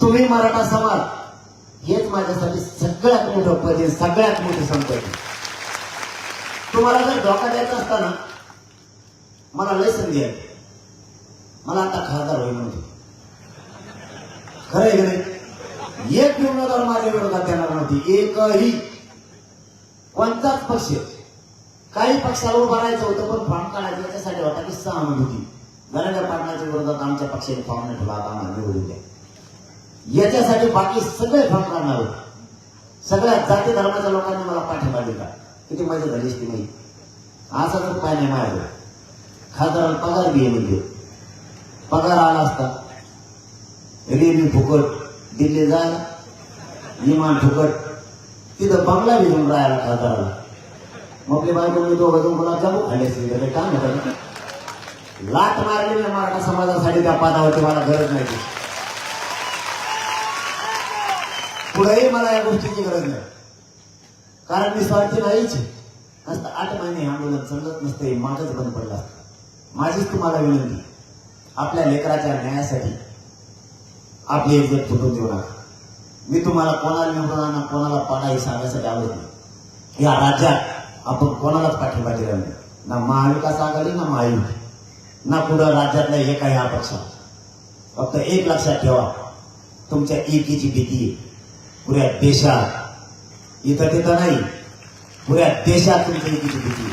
तुम्ही मराठा समाज हेच माझ्यासाठी सगळ्यात मोठं पद आहे सगळ्यात मोठं संपत्ती तुम्हाला जर धोका द्यायचा असताना मला लय संधी आहे. मला आता खासदार होईल म्हणजे खरं आहे की नाही? एक उमेदवार माझ्या विरोधात येणार नव्हती एकही. कोणताच पक्ष काही पक्षाला उभारायचं राहायचं होतं पण फॉर्म काढायचं याच्यासाठी होता की होती नरेंद्र पाटलाच्या विरोधात आमच्या पक्षाने फॉर्म नाही ठेवला आता आम्हाला निवडून द्या. याच्यासाठी बाकी सगळे फॉर्म काढणार होते. सगळ्या जाती धर्माच्या लोकांनी मला पाठिंबा दिला. किती मजा झाली असती नाही. असा तर पाय नाही माझ्या खासदाराला पगार बी म्हणजे. पगार आला असता. रेल्वे फुकट दिल्ली जायला. विमान फुकट. तिथं बंगला घेऊन राहायला खासदाराला. मग ते बायको मी दोघं दोन जाऊ खाल्ले असते. काय म्हणतात लाट मारलेली मराठा समाजासाठी. त्या पादावरती मला गरज नाही. पुढेही मला या गोष्टीची गरज नाही. कारण मी स्वार्थी नाहीच आहे. नसतं आठ महिने हे आंदोलन चालत नसते मागच बंद पडलं असतं. माझीच तुम्हाला विनंती आपल्या लेकराच्या न्यायासाठी आपली इज्जत फुटून देऊ नका. मी तुम्हाला कोणाला निवडणार कोणाला पाडा हे सांगायसाठी आवडत नाही. या राज्यात आपण कोणालाच पाठिंबा दिला नाही. ना महाविकास आघाडी ना महायुती. ना पुढं राज्यातल्या एका ह्या पक्षात फक्त एक लक्षात ठेवा. तुमच्या एकीची भीती आहे. पुऱ्या देशात. इथं तिथं नाही. पुऱ्या देशात तुमची एकीची भीती.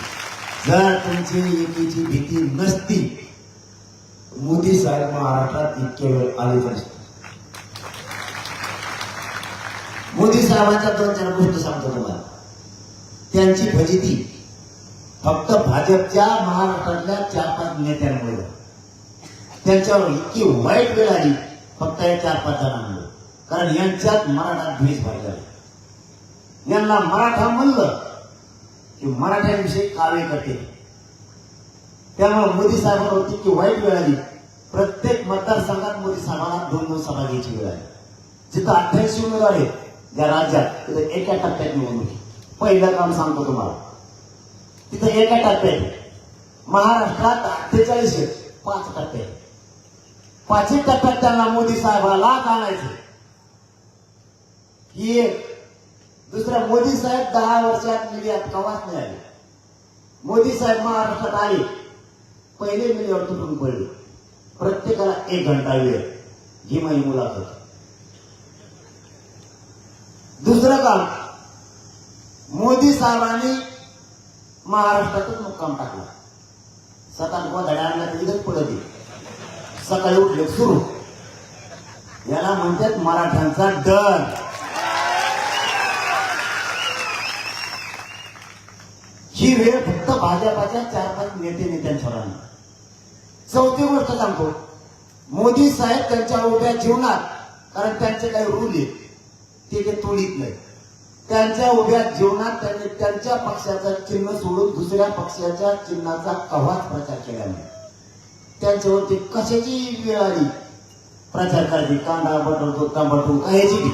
जर तुमची एकीची भीती नसती मोदी साहेब महाराष्ट्रात इतके वेळ आले नसते. मोदी साहेबांच्या दोन चार गोष्ट सांगतो तुम्हाला. त्यांची फजिती फक्त भाजपच्या महाराष्ट्रातल्या चार पाच नेत्यांमुळे. त्यांच्यावर इतकी वाईट वेळ आली फक्त या चार पाच जणांमुळे. कारण यांच्यात मराठा द्वेष भरला यांना मराठा म्हणलं की मराठ्यांविषयी कावे कटे त्यामुळे मोदी साहेबांना होती की वाईट वेळ आली. प्रत्येक मतदारसंघात मोदी साहेबांना दोन दोन सभा घ्यायची वेळ आली. जिथं अठ्ठ्याऐंशी उमेदवार आहेत त्या राज्यात तिथं एका टप्प्यात निवडणूक पहिलं काम सांगतो तुम्हाला. तिथं एका टप्प्यात महाराष्ट्रात अठ्ठेचाळीस आहेत पाच टप्पे आहेत. पाचही टप्प्यात त्यांना मोदी साहेबाला आणायचं ही एक दुसरं मोदी साहेब दहा वर्षात मीडियात कवाच नाही आले. मोदी साहेब महाराष्ट्रात आले. पहिले मीडियावर तुटून पडले. प्रत्येकाला एक घंटा वेळ. ही माझी मुलाखत. दुसरं काम मोदी साहेबांनी महाराष्ट्रातच मुक्काम टाकला. सकाळ गोधड्या आणला तर इथंच पडत सकाळी उठले सुरू. याला म्हणतात मराठ्यांचा डर. ही वेळ फक्त भाजपाच्या चार पाच नेते नेत्यांच्यावर आली चौथी गोष्ट सांगतो. मोदी साहेब त्यांच्या उभ्या जीवनात कारण त्यांचे काही रूल आहेत ते ते तोडीत नाही. त्यांच्या उभ्या जीवनात त्यांनी त्यांच्या पक्षाचं चिन्ह सोडून दुसऱ्या पक्षाच्या चिन्हाचा कव्हाच प्रचार केला नाही. त्यांच्यावरती कशाची वेळ आली? प्रचार करायची कांदा बटवतो तांबटू कायची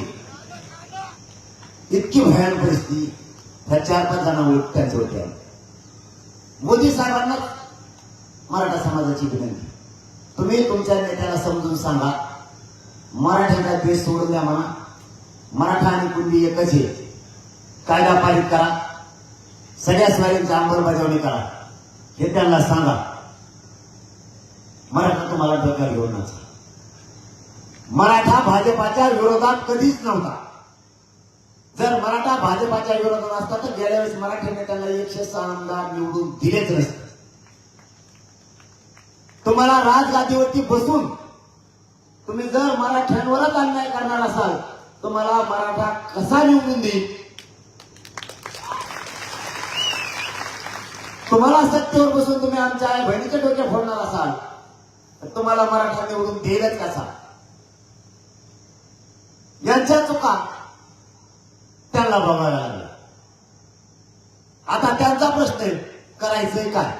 इतकी भयान परिस्थिती. ह्या चार पाच जणांवर त्यांच्यावरती आली मोदी साहेबांना मराठा समाजाची विनंती. तुम्ही तुमच्या नेत्याला समजून सांगा. मराठ्याचा देश सोडून द्या म्हणा. मराठा आणि कुणबी एकच आहे. कायदा पारित करा. सगळ्या स्वारींची अंमलबजावणी करा. हे त्यांना सांगा. मराठा तुम्हाला डोक्यावर घेऊन मराठा भाजपाच्या विरोधात कधीच नव्हता. जर मराठा भाजपाच्या विरोधात असता तर गेल्या वेळेस मराठा नेत्यांना एकशे सहा आमदार निवडून दिलेच नसते. तुम्हाला राजगादीवरती बसून तुम्ही जर मराठ्यांवरच अन्याय करणार असाल तुम्हाला मराठा कसा निवडून देईल? तुम्हाला सत्तेवर बसून तुम्ही आमच्या आई बहिणीच्या डोक्या फोडणार असाल तर तुम्हाला मराठा निवडून देईलच कसा? यांच्या चुका त्यांना बघायला लागला. आता त्यांचा प्रश्न आहे करायचंय काय?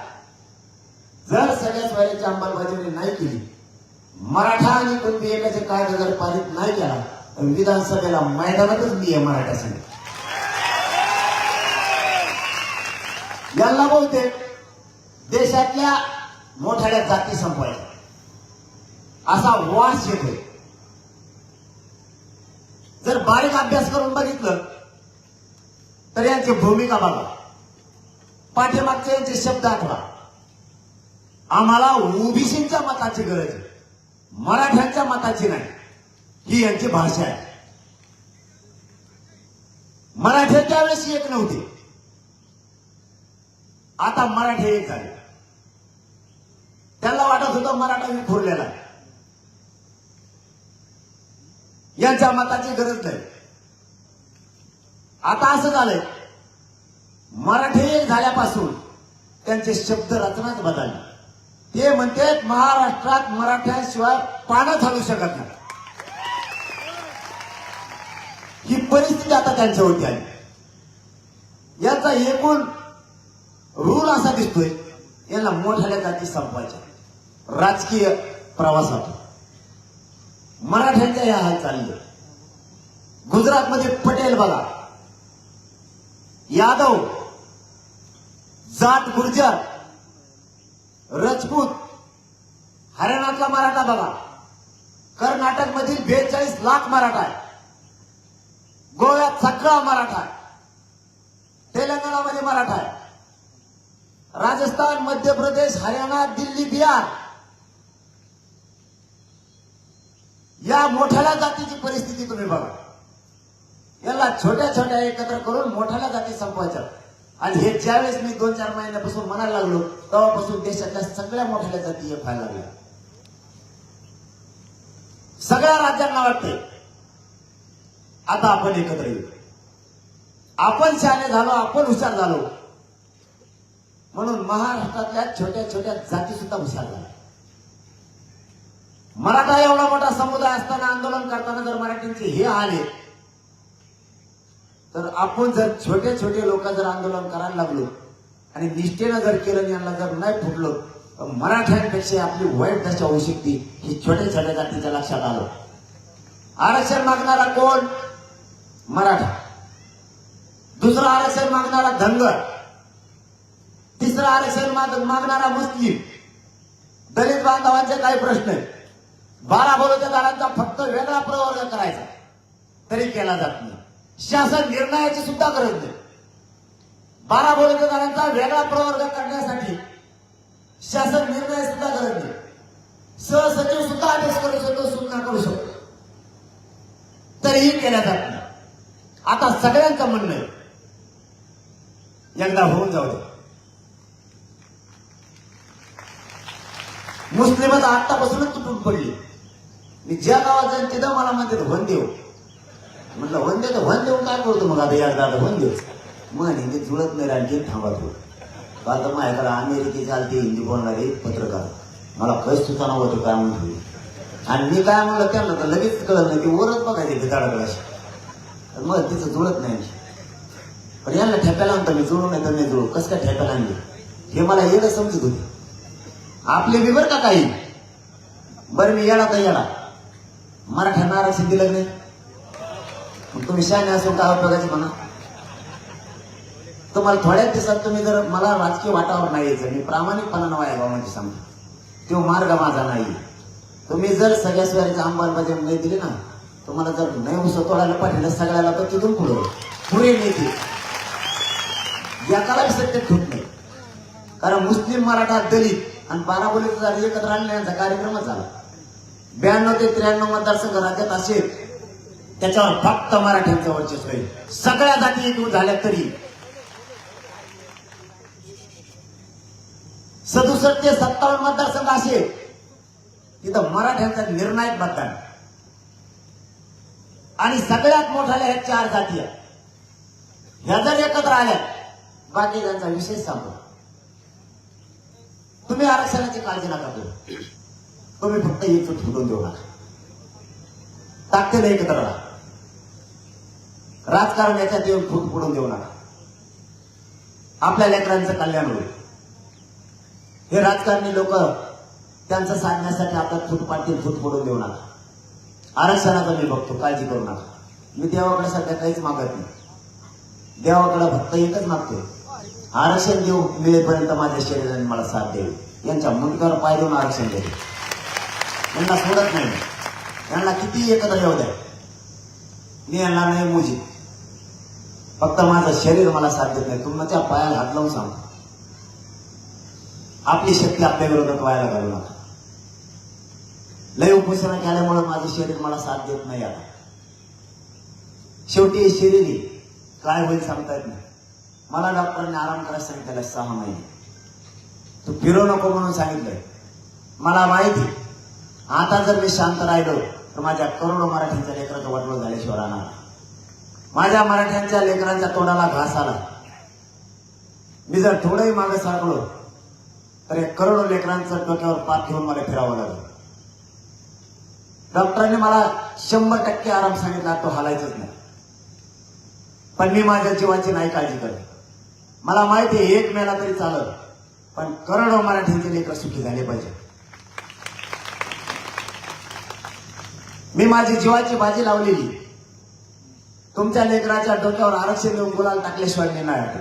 जर सगळ्या स्वाऱ्याची अंमलबजावणी नाही केली मराठा आणि कुणबी एकाचे कायदा जर पारित नाही केला तर विधानसभेला मैदानातच मी आहे मराठ्यासाठी यांना बोलते देशातल्या मोठ्या जाती संपवायच्या. असा वास येतोय. जर बारीक अभ्यास करून बघितलं तर यांची भूमिका बघा. पाठीमागचे यांचे शब्द आठवा. आम्हाला ओबीसींच्या मताची गरज आहे. मराठ्यांच्या मताची नाही. ही यांची भाषा आहे. मराठे त्यावेळेस एक नव्हते. आता मराठे एक झाले. त्यांना वाटत होतं मराठा विखुरलेला आहे. यांच्या मताची गरज नाही. आता असं झालंय. मराठी झाल्यापासून त्यांचे शब्द रचनाच बदलली. ते म्हणते महाराष्ट्रात मराठ्यांशिवाय पानं चालू शकत नाही. ही परिस्थिती आता त्यांच्यावरती आली. याचा एकूण रूल असा दिसतोय यांना मोठ्या जाती संपवायच्या राजकीय प्रवासात. मराठ्यांच्या या हाल चालले गुजरातमध्ये पटेल बघा. यादव जाट गुर्जर राजपूत हरियाणातला मराठा बघा. कर्नाटक मधील बेचाळीस लाख मराठा आहे. गोव्यात सगळा मराठा आहे. तेलंगणामध्ये मराठा आहे. राजस्थान मध्य प्रदेश हरियाणा दिल्ली बिहार. या मोठ्याला जातीची परिस्थिती तुम्ही बघा. याला छोट्या छोट्या एकत्र करून मोठ्याला जाती संपवायच्या आणि हे ज्यावेळेस मी दोन चार महिन्यापासून म्हणायला लागलो तेव्हापासून देशातल्या सगळ्या मोठ्या जाती हे व्हायला लागल्या. सगळ्या राज्यांना वाटते. आता आपण एकत्र येऊ. आपण शहाणे झालो आपण हुशार झालो. म्हणून महाराष्ट्रातल्या छोट्या छोट्या जाती सुद्धा हुशार झाल्या. मराठा एवढा मोठा समुदाय असताना आंदोलन करताना जर मराठींचे हे आले तर आपण जर छोटे छोटे लोक जर आंदोलन करायला लागलो आणि निष्ठेनं जर केलं यांना जर नाही फुटलो तर मराठ्यांपेक्षा आपली वाईट दशा होऊ शकते ही छोट्या छोट्या जातीच्या लक्षात आलं. आरक्षण मागणारा कोण? मराठा. दुसरं आरक्षण मागणारा धनगर. तिसरं आरक्षण माग- मागणारा मुस्लिम. दलित बांधवांचे काही प्रश्न आहेत. बारा बलुतेदारांचा फक्त वेगळा प्रवर्ग करायचा. तरी केला जात नाही. शासन निर्णयाची सुद्धा गरज नाही. बारा बलुतेदारांचा वेगळा प्रवर्ग करण्यासाठी शासन निर्णय सुद्धा गरज नाही. सहसचिव सुद्धा आदेश करू शकतो सूचना करू शकतो. तरीही केल्या जात नाही. आता सगळ्यांचं म्हणणं आहे एकदा होऊन जाऊ दे. मुस्लिमात आत्तापासूनच तुटून पडली. मी ज्या गावात जाईन तिथं मला म्हणते देऊ. देव म्हटलं वन देतो वन देऊन काय करतो मग आता यार आता वन देव मग हिंदी जुळत नाही आणखी थांबा तू काल तर माझ्याकडे अमेरिकेचे चालते हिंदी बोलणारे पत्रकार. मला कैस सुचना होतं काय म्हणतो आणि मी काय म्हणलं त्यांना तर लगेच कळलं नाही की वरच बघायचे भिताडाकडे तर मग तिचं जुळत नाही पण यांना ठेप्याला आणतो मी जुळू नाही तर नाही जुळू. कसं काय ठेप्याला आणले हे मला येणं समजत होते. आपले बी बरं का काही? बरं मी येणार तर येणार. मराठ्यांना आरक्षण दिलं नाही? मग तुम्ही शहाणे असून काय उपयोगाचे म्हणा. तुम्हाला थोड्याच दिवसात तुम्ही जर मला राजकीय वाटावर नाही यायचं मी प्रामाणिकपणानं वाया म्हणजे सांगतो तो मार्ग माझा नाही. तुम्ही जर सगळ्या स्वारीचा अंबालबाजी नाही दिली ना तुम्हाला जर नाही उस तोडायला पाठवलं सगळ्याला तर तिथून पुढे पुढे नेते याकाला सत्य ठेवत नाही. कारण मुस्लिम मराठा दलित आणि बाराबोलीचा एकत्र आणण्याचा कार्यक्रमच झाला. ब्याण्णव ते त्र्याण्णव मतदारसंघ राज्यात असेल त्याच्यावर फक्त मराठ्यांचं वर्चस्व आहे. सगळ्या जाती एकूण झाल्या तरी. सदुसष्ट ते सत्तावन्न मतदारसंघ असे. तिथं मराठ्यांचा निर्णायक मतदान. आणि सगळ्यात मोठ्या ह्या चार जाती आहेत. ह्या जर एकत्र आल्या बाकी त्यांचा विषय सांगतो तुम्ही आरक्षणाची काळजी नका करू. तुम्ही फक्त एकजूट फुटून देऊ नका. ताकदीने एकत्र राहा. राजकारण याच्यात येऊन फूट पडून देऊ नका. आपल्या लेकरांचं कल्याण होईल. हे राजकारणी लोक त्यांचं साधण्यासाठी आपल्यात फूट पाडतील फूट पडून देऊ नका. आरक्षणाचं मी बघतो काळजी करू नका. मी देवाकडे सध्या काहीच मागत नाही. देवाकडे फक्त एकच मागतोय. आरक्षण देऊ मिळेपर्यंत माझ्या शरीराने मला साथ देईल. यांच्या मुंडकावर पाय देऊन आरक्षण द्यावे यांना सोडत नाही यांना किती एकत्र येऊ द्या. मी यांना नाही मुजी फक्त माझं शरीर मला साथ देत नाही तुमच्या पायाला हात लावून सांग. आपली शक्ती आपल्या विरोधात व्हायला घालू नका. लय उपोषणा केल्यामुळे माझं शरीर मला साथ देत नाही आता. शेवटी हे शरीर आहे. काय होईल सांगता येत नाही. मला डॉक्टरांनी आराम करायला सांगितलं सहा महिने. तू फिरू नको म्हणून सांगितलंय. मला माहिती आता जर मी शांत राहिलो तर माझ्या करोडो मराठीचा लेकराचं वडलो झाल्याशिवाय राहणार माझ्या मराठ्यांच्या लेकरांच्या तोंडाला घास आला. मी जर थोडंही मागे सांगलो तर एक करोडो लेकरांचं डोक्यावर पाठ घेऊन मला फिरावं लागलं. डॉक्टरांनी मला शंभर टक्के आराम सांगितला तो हालायचंच नाही. पण मी माझ्या जीवाची नाही काळजी करत. मला माहिती आहे एक मेला तरी चालत पण करोडो मराठ्यांचे लेकर सुखी झाले पाहिजे. मी माझी जीवाची भाजी लावलेली. तुमच्या लेकराच्या डोक्यावर आरक्षण देऊन गुलाल टाकल्याशिवाय मी नाही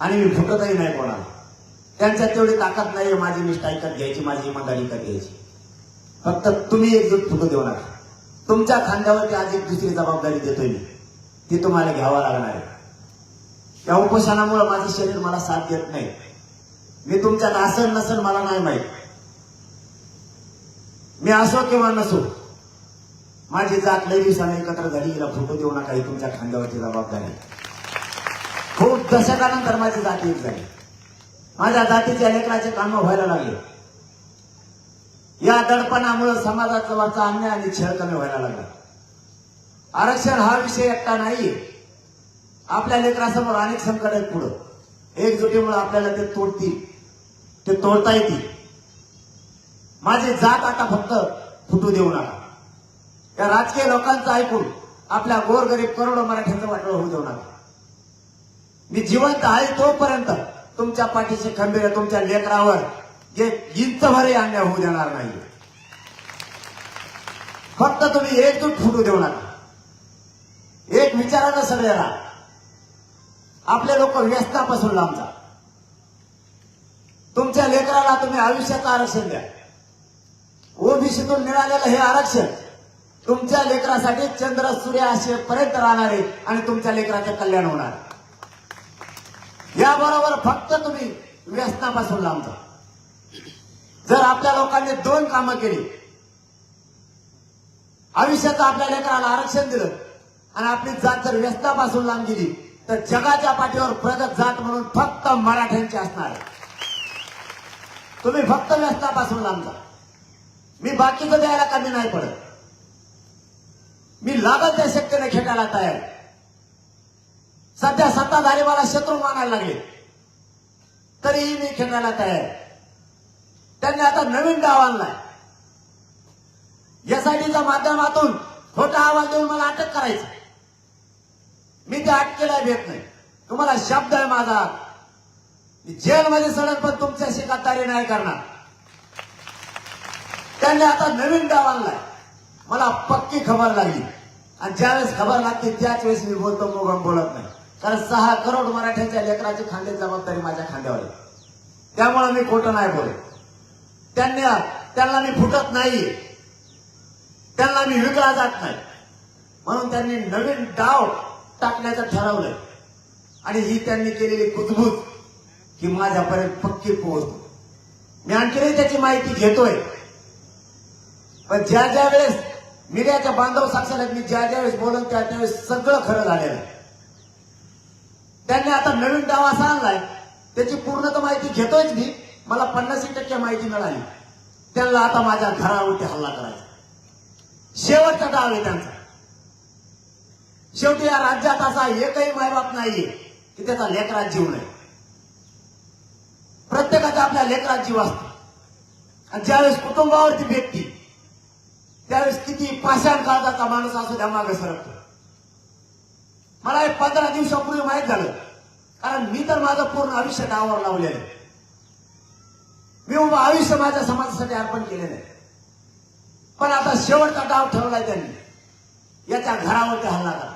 आणि मी फुटतही नाही कोणाला. त्यांच्यात तेवढी ताकद नाही माझी निष्ठा ऐकत घ्यायची माझी इमानदारी ऐकत घ्यायची. फक्त तुम्ही एकजूट फुटू देऊ नका. तुमच्या खांद्यावरती आज एक दुसरी जबाबदारी देतोय मी. ती तुम्हाला घ्यावा लागणार आहे. या उपोषणामुळे माझं शरीर मला साथ देत नाही. मी तुमच्यात असन नसन मला नाही माहीत. मी असो किंवा नसो माझी जात लई दिवसाने एकत्र झाली हिला फुटू देऊ नका ही तुमच्या खांद्यावरची जबाबदारी खूप हो, दशकानंतर माझी जात एक झाली. माझ्या जातीच्या लेकराचे कामं व्हायला लागले. या दडपणामुळे समाजाचा वरचा अन्याय आणि छळ कमी व्हायला लागला. आरक्षण हा विषय एकटा नाही आपल्या लेकरासमोर अनेक संकट आहेत पुढं. एकजुटीमुळे आपल्याला ते तोडतील ते तोडता येतील. माझी जात आता फक्त फुटू देऊ नका. या राजकीय लोकांचं ऐकून आपल्या गोरगरीब करोडो मराठ्यांचं वाटलं होऊ देऊ नका. मी जिवंत आहे तोपर्यंत तुमच्या पाठीचे खंबीर तुमच्या लेकरावर जे इंचभरही अन्याय होऊ देणार नाही फक्त तुम्ही एकजूट फुटू देऊ नका. एक विचारानं सगळ्याला आपले लोक व्यस्तापासून लांबचा तुमच्या लेकराला तुम्ही आयुष्याचं आरक्षण द्या. ओबीसीतून मिळालेलं हे आरक्षण तुमच्या लेकरासाठी चंद्र सूर्य आशेपर्यंत राहणार आहे आणि तुमच्या लेकराचे कल्याण होणार. याबरोबर फक्त तुम्ही व्यसनापासून लांब जा जर आपल्या लोकांनी दोन कामं केली आयुष्याचं आपल्या लेकराला आरक्षण दिलं आणि आपली जात जर व्यसनापासून लांब गेली तर जगाच्या पाठीवर प्रगत जात म्हणून फक्त मराठ्यांची असणार. आहे तुम्ही फक्त व्यसनापासून लांब जा मी बाकीचं द्यायला कमी नाही पडत. मी लागत त्या शक्तीने खेळायला तयार. सध्या सत्ताधारी मला शत्रू मानायला लागले. तरीही मी खेळायला तयार. त्यांनी आता नवीन डाव आणलाय. एसआयटीच्या माध्यमातून खोटा आवाज देऊन मला अटक करायची मी त्या अटकेला भेट नाही. तुम्हाला शब्द आहे माझा. मी जेलमध्ये सडक पण तुमच्याशी गद्दारी नाही करणार. त्यांनी आता नवीन डाव आणलाय. मला पक्की खबर लागली. आणि ज्यावेळेस खबर लागते त्याच वेळेस मी बोलतो मोगम बोलत नाही. कारण सहा करोड मराठ्यांच्या लेकराची खांदे जबाबदारी माझ्या खांद्यावर आहे. त्यामुळे मी खोटं नाही बोलत त्यांनी त्यांना मी फुटत नाही. त्यांना मी विकला जात नाही. म्हणून त्यांनी नवीन डाव टाकण्याचं ठरवलंय. आणि ही त्यांनी केलेली कुजबूज की माझ्यापर्यंत पक्की पोहोचतो मी आणखीनही त्याची माहिती घेतोय. पण ज्या ज्या वेळेस मीडियाच्या बांधव साक्षर मी ज्या ज्यावेळेस बोलून त्या त्यावेळेस सगळं खरं झालेलं आहे. त्यांनी आता नवीन डाव असा आणलाय त्याची पूर्ण तर माहिती घेतोयच मी मला पन्नास टक्के माहिती मिळाली. त्यांना आता माझ्या घरावरती हल्ला करायचा. शेवटचा डाव आहे त्यांचा. शेवटी या राज्यात असा एकही मायबाप नाहीये की त्याचा लेकरात जीव नाही. प्रत्येकाचा आपल्या लेकरात जीव असतो. आणि ज्यावेळेस कुटुंबावरती भेटती त्यावेळेस किती पाषाण काळजाचा माणूस असू द्या मागे सरकतो. मला हे पंधरा दिवसापूर्वी माहीत झालं. कारण मी तर माझं पूर्ण आयुष्य नावावर लावलेलं आहे. मी उभं आयुष्य माझ्या समाजासाठी अर्पण केलेलं आहे. पण आता शेवटचा डाव ठरवलाय त्यांनी. याच्या घरावरती हल्ला करा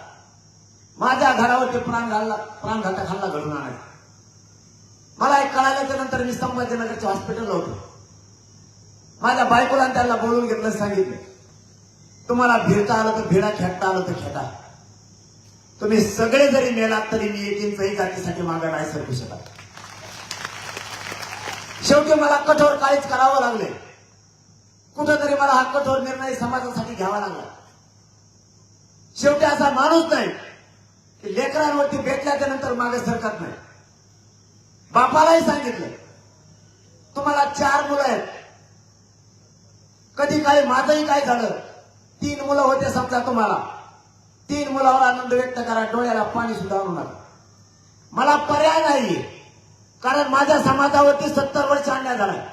माझ्या घरावरती प्राण घालला प्राण घालता हल्ला घडून आणायचा मला एक कळाल्याच्या नंतर मी संभाजीनगरच्या हॉस्पिटलला होतो. माझ्या बायकोला त्यांना बोलून घेतलं सांगितलं. तुम्हाला भिडता आलं तर भिडा खेळता आलं तर खेळा तुम्ही सगळे जरी मेलात तरी मी एक इंचही जातीसाठी मागं नाही सरकू शकत. शेवटी मला कठोर काहीच करावं लागले. कुठंतरी मला हा कठोर निर्णय समाजासाठी घ्यावा लागला. शेवटी असा माणूस नाही की लेकरांवरती भेटल्याच्या नंतर मागे सरकत नाही. बापालाही सांगितलं तुम्हाला चार मुलं आहेत. कधी काही माझंही काय झालं. तीन मुलं होते समजा तुम्हाला. तीन मुलावर आनंद व्यक्त करा डोळ्याला पाणी सुद्धा आणू नका. मला पर्याय नाही कारण माझ्या समाजावरती सत्तर वर्ष अन्याय झालाय.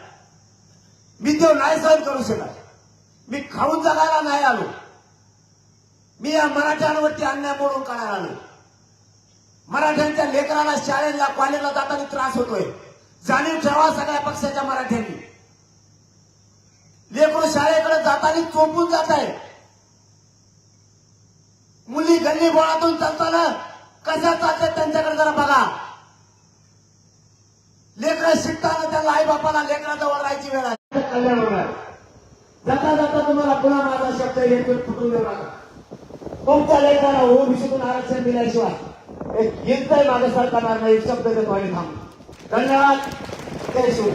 मी तो नाही सहन करू शकत. मी खाऊन जगायला नाही आलो. मी या मराठ्यांवरती अन्याय मोडून काढायला आलो मराठ्यांच्या लेकराला शाळेला कॉलेजला जाताना त्रास होतोय. जाणीव ठेवा सगळ्या पक्षाच्या मराठ्यांनी. लेकरू शाळेकडे जाताना चोपून जात आहे. गल्ली बोळातून चालताना कशा चालतात त्यांच्याकडे जरा बघा. लेकरं शिकताना त्यांना आई बापाला लेकराजवळ राहायची वेळ आहे कल्याण होणार जाता जाता तुम्हाला पुन्हा माझा शब्द येतो फुटून देऊ नका तुमच्या लेकराला ओबीसीतून आरक्षण दिल्याशिवाय एक हिंदही मागे सरकारणार नाही शब्द देतो आणि थांब धन्यवाद. जय शिव.